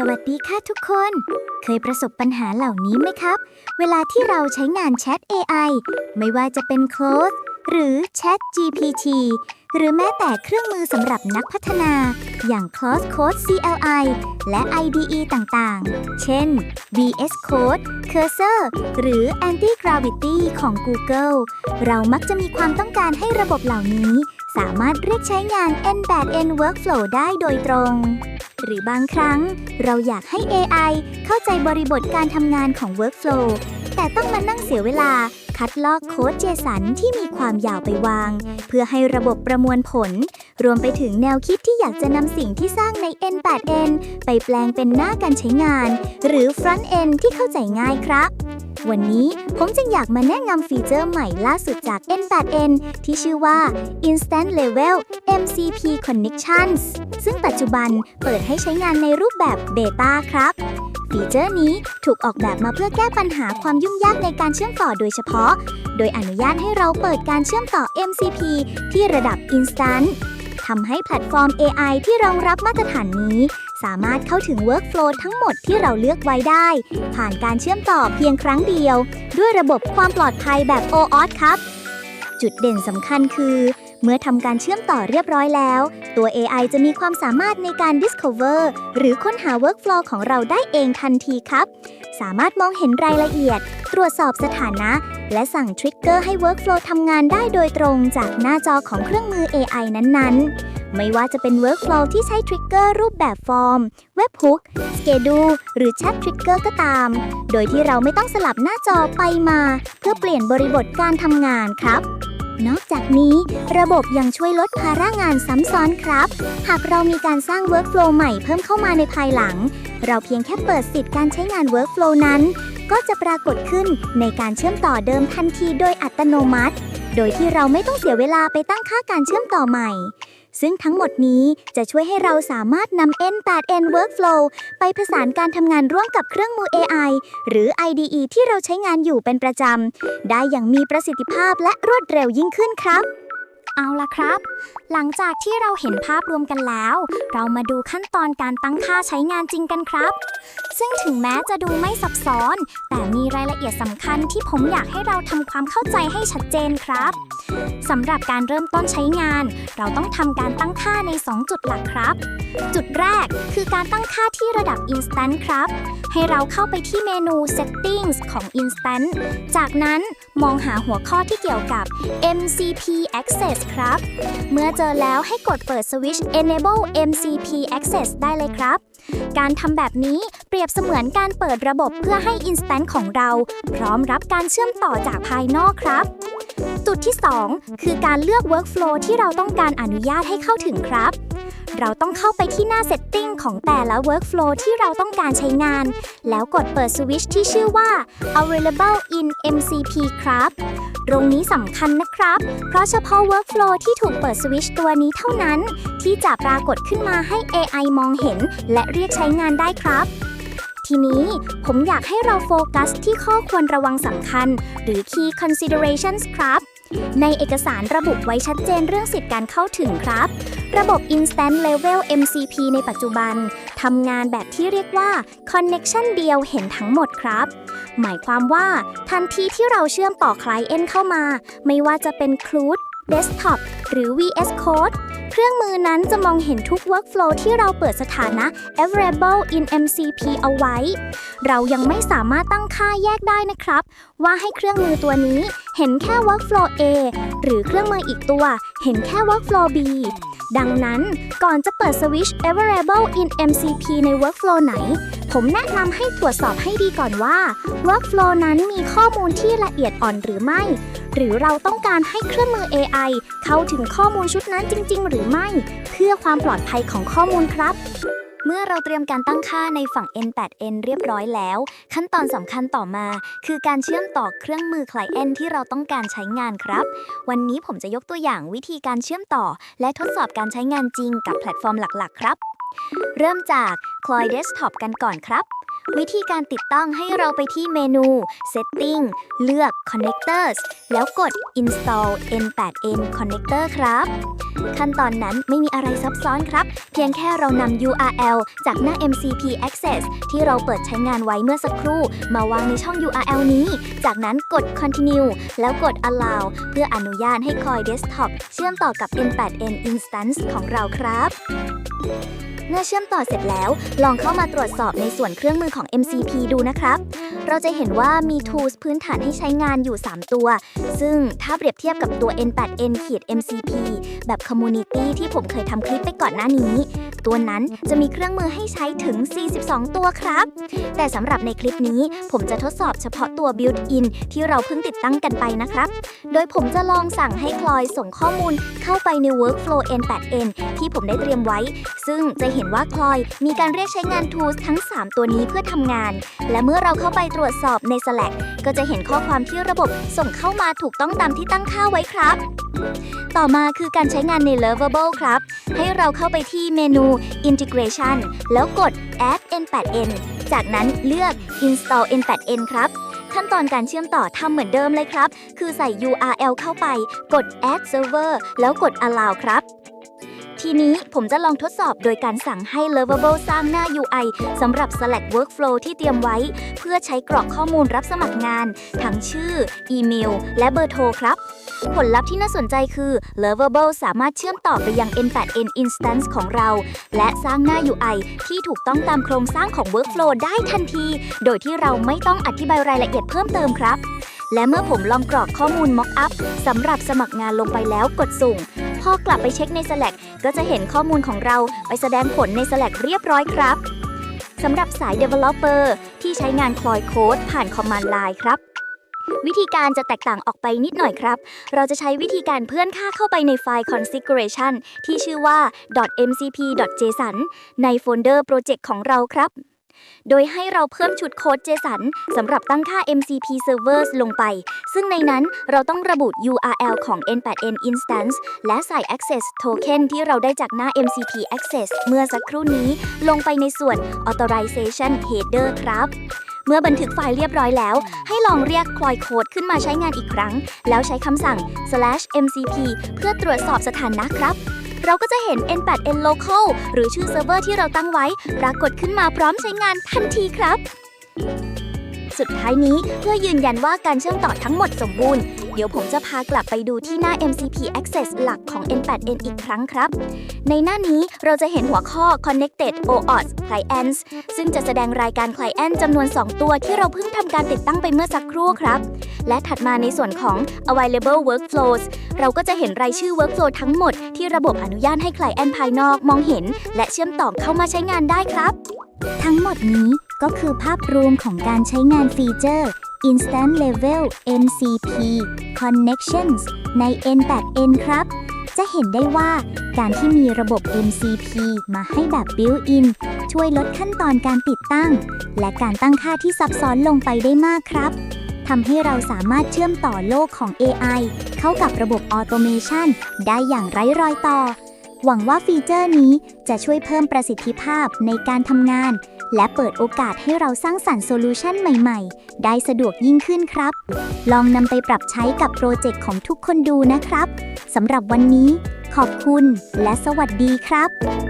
สวัสดีค่ะทุกคน เคยประสบปัญหาเหล่านี้ไหมครับ เวลาที่เราใช้งานแชท AI ไม่ว่าจะเป็น Close หรือ Chat GPT หรือแม้แต่เครื่องมือสำหรับนักพัฒนา อย่าง Close Code CLI และ IDE ต่างๆ เช่น VS Code Cursor หรือ Anti Gravity ของ Google เรามักจะมีความต้องการให้ระบบเหล่านี้ สามารถเรียกใช้งาน N8N Workflow ได้โดยตรง หรือบางครั้งเราอยากให้ AI เข้าใจบริบทการทำงานของ Workflow แต่ต้องมานั่งเสียเวลา คัดลอกโค้ด JSON ที่มีความยาวไปวาง เพื่อให้ระบบประมวลผล รวมไปถึงแนวคิดที่อยากจะนำสิ่งที่สร้างใน N8N ไปแปลงเป็นหน้าการใช้งาน หรือ Front End ที่เข้าใจง่ายครับวันนี้ผมจึงอยากมาแนะนำฟีเจอร์ใหม่ล่าสุดจาก N8N ที่ชื่อว่า Instant Level MCP Connections ซึ่งปัจจุบันเปิดให้ใช้งานในรูปแบบเบต้าครับ ฟีเจอร์นี้ถูกออกแบบมาเพื่อแก้ปัญหาความยุ่งยากในการเชื่อมต่อโดยเฉพาะ โดยอนุญาตให้เราเปิดการเชื่อมต่อ MCP ที่ระดับ Instant ทำให้แพลตฟอร์ม AI ที่รองรับมาตรฐานนี้ สามารถเข้าถึง Workflow ทั้งหมดที่เราเลือกไว้ได้ ผ่านการเชื่อมต่อเพียงครั้งเดียว ด้วยระบบความปลอดภัยแบบ OAuth ครับ จุดเด่นสำคัญคือ เมื่อทำการเชื่อมต่อเรียบร้อยแล้ว ตัว AI จะมีความสามารถในการ discover หรือค้นหา workflow ของเราได้เองทันทีครับ สามารถมองเห็นรายละเอียด ตรวจสอบสถานะ และสั่งทริกเกอร์ให้ workflow ทำงานได้โดยตรงจากหน้าจอของเครื่องมือ AI นั้นๆไม่ว่าจะเป็น workflow ที่ใช้ทริกเกอร์รูปแบบฟอร์ม webhook schedule หรือ chat trigger ก็ตาม โดยที่เราไม่ต้องสลับหน้าจอไปมา เพื่อเปลี่ยนบริบทการทำงานครับ นอกจากนี้ ระบบยังช่วยลดภาระงานซ้ำซ้อนครับ หากเรามีการสร้าง workflow ใหม่เพิ่มเข้ามาในภายหลัง เราเพียงแค่เปิดสิทธิ์การใช้งาน workflow นั้น ก็จะปรากฏขึ้นในการเชื่อมต่อเดิมทันทีโดยอัตโนมัติ โดยที่เราไม่ต้องเสียเวลาไปตั้งค่าการเชื่อมต่อใหม่ ซึ่งทั้งหมดนี้จะช่วยให้เราสามารถนำ N8N Workflow ไปผสานการทำงานร่วมกับเครื่องมือ AI หรือ IDE ที่เราใช้งานอยู่เป็นประจำ ได้อย่างมีประสิทธิภาพและรวดเร็วยิ่งขึ้นครับ เอาละครับ หลังจากที่เราเห็นภาพรวมกันแล้ว เรามาดูขั้นตอนการตั้งค่าใช้งานจริงกันครับ ซึ่งถึงแม้จะดูไม่ซับซ้อน แต่มีรายละเอียดสำคัญที่ผมอยากให้เราทำความเข้าใจให้ชัดเจนครับสำหรับการเริ่มต้นใช้งาน เราต้องทำการตั้งค่าใน 2 จุดหลักครับ จุดแรกคือการตั้งค่าที่ระดับ Instant ครับ ให้เราเข้าไปที่เมนู Settings ของ Instant จากนั้นมองหาหัวข้อที่เกี่ยวกับ MCP Access ครับ เมื่อเจอแล้วให้กดเปิดสวิตช์ Enable MCP Access ได้เลยครับ การทำแบบนี้เปรียบเสมือนการเปิดระบบเพื่อให้ Instant ของเรา พร้อมรับการเชื่อมต่อจากภายนอกครับ จุดที่ 2 คือการเลือก Workflow ที่เราต้องการอนุญาตให้เข้าถึงครับ เราต้องเข้าไปที่หน้า Setting ของแต่ละ Workflow ที่เราต้องการใช้งาน แล้วกดเปิดสวิตช์ที่ชื่อว่า Available in MCP ครับ ตรงนี้สำคัญนะครับ เพราะเฉพาะ Workflow ที่ถูกเปิดสวิตช์ตัวนี้เท่านั้น ที่จะปรากฏขึ้นมาให้ AI มองเห็น และเรียกใช้งานได้ครับทีนี้ผมอยากให้เราโฟกัสที่ข้อควรระวังสำคัญ หรือ Key Considerations ครับ ในเอกสารระบุไว้ชัดเจนเรื่องสิทธิการเข้าถึงครับ ระบบ Instant Level MCP ในปัจจุบันทำงานแบบที่เรียกว่า Connection เดียวเห็นทั้งหมดครับ หมายความว่าทันทีที่เราเชื่อมต่อ Client เข้ามา ไม่ว่าจะเป็น CRUD Desktop หรือ VS Code เครื่องมือนั้นจะมองเห็นทุก Workflow ที่เราเปิดสถานะ Available in MCP เอาไว้ เรายังไม่สามารถตั้งค่าแยกได้นะครับ ว่าให้เครื่องมือตัวนี้เห็นแค่ Workflow A หรือเครื่องมืออีกตัว เห็นแค่ Workflow B ดังนั้นก่อนจะเปิดสวิตช์ e v a r a b l e in MCP ใน Workflow ไหน ผมแนะนำให้ตรวจสอบให้ดีก่อนว่า Workflow นั้นมีข้อมูลที่ละเอียดอ่อนหรือไม่ หรือเราต้องการให้เครื่องมือ AI เข้าถึงข้อมูลชุดนั้นจริง ๆ หรือไม่ เพื่อความปลอดภัยของข้อมูลครับ เมื่อเราเตรียมการตั้งค่าในฝั่ง N8N เรียบร้อยแล้ว ขั้นตอนสำคัญต่อมา คือการเชื่อมต่อเครื่องมือ Client ที่เราต้องการใช้งานครับ วันนี้ผมจะยกตัวอย่างวิธีการเชื่อมต่อ และทดสอบการใช้งานจริงกับแพลตฟอร์มหลักๆ ครับ เริ่มจาก Cloy Desktop กันก่อนครับ วิธีการติดตั้งให้เราไปที่เมนู Setting เลือก Connectors แล้วกด Install N8N Connector ครับ ขั้นตอนนั้นไม่มีอะไรซับซ้อนครับ เพียงแค่เรานำ URL จากหน้า MCP Access ที่เราเปิดใช้งานไว้เมื่อสักครู่ มาวางในช่อง URL นี้ จากนั้นกด Continue แล้วกด Allow เพื่ออนุญาตให้คอย Desktop เชื่อมต่อกับ N8N Instance ของเราครับ เมื่อเชื่อมต่อเสร็จแล้ว ลองเข้ามาตรวจสอบในส่วนเครื่องมือของ MCP ดูนะครับ เราจะเห็นว่ามี tools พื้นฐานให้ใช้งานอยู่ 3 ตัว ซึ่งถ้าเปรียบเทียบกับตัว N8N ขีด MCP แบบ Community ที่ผมเคยทำคลิปไปก่อนหน้านี้ ตัวนั้นจะมีเครื่องมือให้ใช้ถึง 42 ตัวครับ แต่สำหรับในคลิปนี้ผมจะทดสอบเฉพาะตัว built-in ที่เราเพิ่งติดตั้งกันไปนะครับ โดยผมจะลองสั่งให้คลอยส่งข้อมูลเข้าไปใน workflow N8N ที่ผมได้เตรียมไว้ ซึ่งจะเห็นว่าคลอยมีการเรียกใช้งาน tools ทั้ง 3 ตัวนี้เพื่อทำงาน และเมื่อเราเข้าไปตรวจสอบใน Slack ก็จะเห็นข้อความที่ระบบส่งเข้ามาถูกต้องตามที่ตั้งค่าไว้ครับ ต่อมาคือการใช้งานใน Lovable ครับ ให้เราเข้าไปที่เมนู Integration แล้วกด Add N8N จากนั้นเลือก Install N8N ครับขั้นตอนการเชื่อมต่อทำเหมือนเดิมเลยครับ คือใส่ URL เข้าไป กด Add Server แล้วกด Allow ครับ ทีนี้ผมจะลองทดสอบโดยการสั่งให้ Lovable สร้างหน้า UI สำหรับ Slack Workflow ที่เตรียมไว้ เพื่อใช้กรอกข้อมูลรับสมัครงาน ทั้งชื่อ อีเมล และเบอร์โทรครับ ผลลัพธ์ที่น่าสนใจคือ Lovable สามารถเชื่อมต่อไปยัง N8N Instance ของเรา และสร้างหน้า UI ที่ถูกต้องตามโครงสร้างของ Workflow ได้ทันที โดยที่เราไม่ต้องอธิบายรายละเอียดเพิ่มเติมครับ และเมื่อผมลองกรอกข้อมูล Mockup สำหรับสมัครงานลงไปแล้วกดส่ง พอกลับไปเช็คใน Slack ก็จะเห็นข้อมูลของเราไปแสดงผลใน Slack เรียบร้อยครับสำหรับสาย Developer ที่ใช้งานคลอยโค้ดผ่าน Command Line ครับ วิธีการจะแตกต่างออกไปนิดหน่อยครับ เราจะใช้วิธีการเพื่อนค่าเข้าไปในไฟล์ configuration ที่ชื่อว่า .mcp.json ในโฟลเดอร์โปรเจกต์ของเราครับ โดยให้เราเพิ่มชุดโค้ด JSON สำหรับตั้งค่า MCP servers ลงไป ซึ่งในนั้นเราต้องระบุ URL ของ N8N instance และใส่ access token ที่เราได้จากหน้า MCP access เมื่อสักครู่นี้ ลงไปในส่วน authorization header ครับ เมื่อบันทึกไฟล์เรียบร้อยแล้ว ให้ลองเรียกคลอยโค้ดขึ้นมาใช้งานอีกครั้ง แล้วใช้คำสั่ง slash mcp เพื่อตรวจสอบสถานะครับ เราก็จะเห็น n8n local หรือชื่อเซิร์ฟเวอร์ที่เราตั้งไว้ ปรากฏขึ้นมาพร้อมใช้งานทันทีครับ สุดท้ายนี้ เพื่อยืนยันว่าการเชื่อมต่อทั้งหมดสมบูรณ์ เดี๋ยวผมจะพากลับไปดูที่หน้า MCP Access หลักของ N8N อีกครั้งครับ ในหน้านี้เราจะเห็นหัวข้อ Connected OAuth Clients ซึ่งจะแสดงรายการ Client จำนวน 2 ตัวที่เราเพิ่งทำการติดตั้งไปเมื่อสักครู่ครับ และถัดมาในส่วนของ Available Workflows เราก็จะเห็นรายชื่อ Workflow ทั้งหมดที่ระบบอนุญาตให้ Client ภายนอกมองเห็น และเชื่อมต่อเข้ามาใช้งานได้ครับ ทั้งหมดนี้ ก็คือภาพรวมของการใช้งานฟีเจอร์ Instant Level MCP Connections ใน N8N ครับ จะเห็นได้ว่าการที่มีระบบ MCP มาให้แบบ built-in ช่วยลดขั้นตอนการติดตั้ง และการตั้งค่าที่ซับซ้อนลงไปได้มากครับทำให้เราสามารถเชื่อมต่อโลกของ AI เข้ากับระบบ Automation ได้อย่างไร้รอยต่อ หวังว่าฟีเจอร์นี้จะช่วยเพิ่มประสิทธิภาพในการทำงาน และเปิดโอกาสให้เราสร้างสรรค์โซลูชันใหม่ๆ ได้สะดวกยิ่งขึ้นครับ ลองนำไปปรับใช้กับโปรเจกต์ของทุกคนดูนะครับสำหรับวันนี้ ขอบคุณและสวัสดีครับ